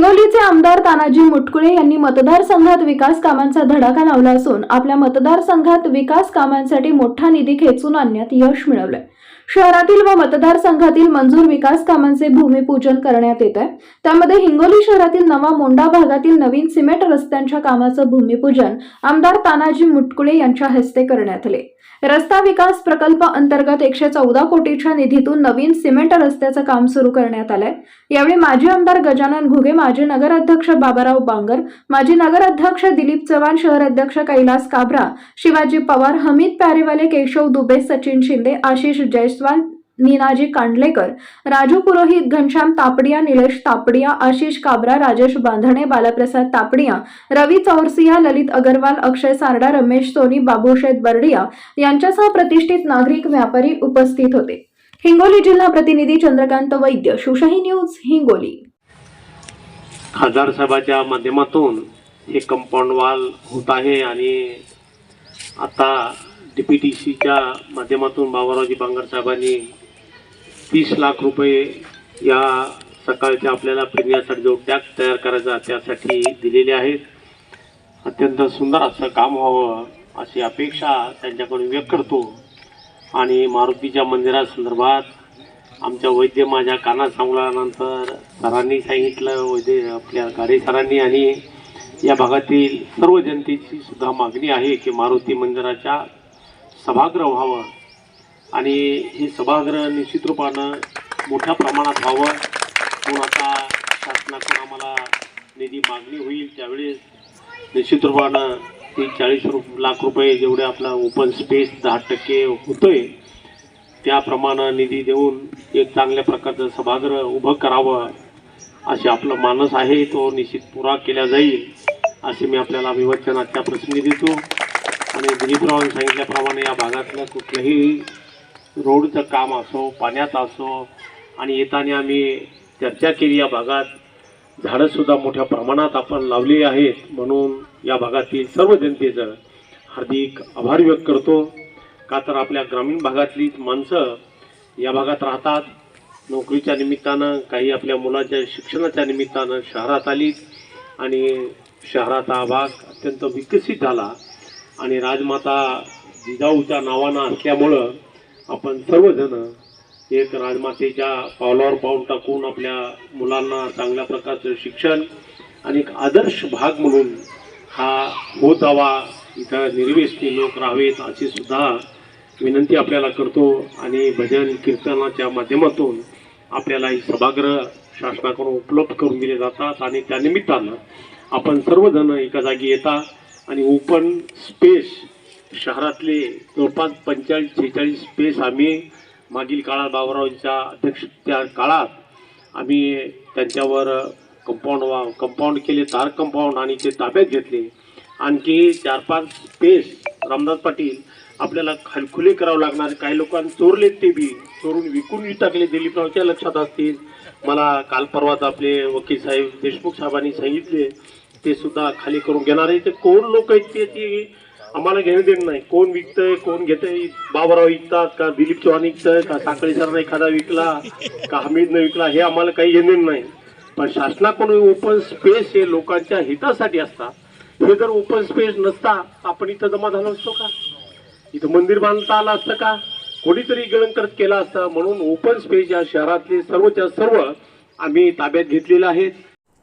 हिंगोलीचे आमदार तानाजी मुटकुळे यांनी मतदारसंघात विकास कामांचा धडाका लावला असून आपल्या मतदारसंघात विकास कामांसाठी मोठा निधी खेचून आणण्यात यश मिळवलंय. शहरातील व मतदारसंघातील मंजूर विकास कामांचे भूमिपूजन करण्यात येत आहे त्यामध्ये हिंगोली शहरातील नवा मोंडा भागातील नवीन सिमेंट रस्त्यांच्या कामाचं भूमिपूजन आमदार तानाजी मुटकुळे यांच्या हस्ते करण्यात आले. रस्ता विकास प्रकल्प अंतर्गत एकशे चौदा कोटीच्या निधीतून नवीन सिमेंट रस्त्याचं काम सुरू करण्यात आलंय. यावेळी माजी आमदार गजानन घुगे माजी नगराध्यक्ष बाबाराव बांगर माजी नगराध्यक्ष दिलीप चव्हाण शहर अध्यक्ष कैलास काबरा शिवाजी पवार हमीद प्यारेवाले केशव दुबे सचिन शिंदे आशिष जयस्वाल नीनाजी कांडलेकर राजू पुरोहित घनश्याम तापडिया निलेश तापडिया आशिष काबरा राजेश बांधणे बालाप्रसाद तापडिया रवी चौरसिया ललित अगरवाल अक्षय सारडा रमेश सोनी बाबूशेठ बर्डिया यांच्यासह प्रतिष्ठित नागरिक व्यापारी उपस्थित होते. हिंगोली जिल्हा प्रतिनिधी चंद्रकांत वैद्य शिवशाही न्यूज हिंगोली. खासदार साहेबाच्या माध्यमातून हे कंपाऊंड वॉल होत आहे आणि आता डी पी टी सीच्या माध्यमातून बाबारावजी बांगर साहेबांनी तीस लाख रुपये या सकाळच्या आपल्याला फिरण्यासाठी जो टॅग तयार करायचा त्यासाठी दिलेले आहेत. अत्यंत सुंदर असं काम व्हावं अशी अपेक्षा त्यांच्याकडून व्यक्त करतो. आणि मारुतीच्या मंदिरासंदर्भात आमच्या वैद्य माझ्या कानात सांगल्यानंतर सरांनी सांगितलं वैद्य आपल्या गाडे सरांनी आणि या भागातील सर्व जनतेची सुद्धा मागणी आहे की मारुती मंदिराच्या सभागृह व्हावं. आणि हे सभागृह निश्चित रूपानं मोठ्या प्रमाणात व्हावं म्हणून आता शासनाकडून आम्हाला निधी मागणी होईल. त्यावेळेस निश्चित रूपानं ती चाळीस रु लाख रुपये जेवढे आपला ओपन स्पेस दहा टक्के होतोय त्याप्रमाणे निधी देऊन एक चांगल्या प्रकारचं सभागृह उभं करावं असे आपलं मानस आहे. तो निश्चित पुरा केला जाईल असे मी आपल्याला अभिवचन प्रसंगी देतो. आणि दिलीपरावांनी सांगितल्याप्रमाणे या भागातलं कुठलंही रोडचं काम असो पाण्यात असो आणि येताना आम्ही चर्चा केली या भागात. झाडंसुद्धा मोठ्या प्रमाणात आपण लावली आहेत म्हणून या भागातील सर्व जनतेचं हार्दिक आभार व्यक्त करतो. का तर आपल्या ग्रामीण भागातलीच माणसं या भागात राहतात. नोकरीच्या निमित्तानं काही आपल्या मुलाच्या शिक्षणाच्या निमित्तानं शहरात आली आणि शहराचा भाग अत्यंत विकसित झाला. आणि राजमाता जिजाऊच्या नावानं असल्यामुळं आपण सर्वजण एक राजमातेच्या पावलावर पाऊल टाकून आपल्या मुलांना चांगल्या प्रकारचं शिक्षण आणि एक आदर्श भाग म्हणून हा होत हवा इथं निर्वेशनी लोक राहावेत अशी सुद्धा विनंती आपल्याला करतो आणि भजन कीर्तनाच्या माध्यमातून आपल्याला ही सभागृह शासनाकडून उपलब्ध करून दिले जातात आणि त्या निमित्तानं आपण सर्वजण एका जागी येतात आणि ओपन स्पेस शहरातले जवळपास पंचेचाळीस शेहेचाळीस स्पेस आम्ही मागील काळात बाबुरावांच्या अध्यक्षतेच्या काळात आम्ही त्यांच्यावर कंपाऊंड वा कंपाऊंड केले तार कंपाऊंड आणि ते ताब्यात घेतले. आणखी चार पाच स्पेस रामदास पाटील आपल्याला खालखुले करावं लागणार. काही लोकांनी चोरलेत ते बी चोरून विकून टाकले. दिलीपरावच्या लक्षात असतील. मला काल परवाच आपले वकील साहेब देशमुख साहेबांनी सांगितले ते सुद्धा खाली करून घेणार आहे. ते कोण लोक आहेत ते आम्हाला घेणं देणं नाही. कोण विकतंय कोण घेतंय बाबराव विकतात का दिलीप चव्हाण विकतंय का साखळी सरनं एखादा विकला का हमीदनं विकला हे आम्हाला काही घेणं नाही. पण शासनाकडून ओपन स्पेस हे लोकांच्या हितासाठी असतात. हे जर ओपन स्पेस नसता आपण इथं जमा झालो असतो का? इथं मंदिर बांधता आलं असतं का? कोणीतरी गिळंकृत केला असता. म्हणून ओपन स्पेस या शहरातले सर्वच्या सर्व आम्ही ताब्यात घेतलेले आहेत.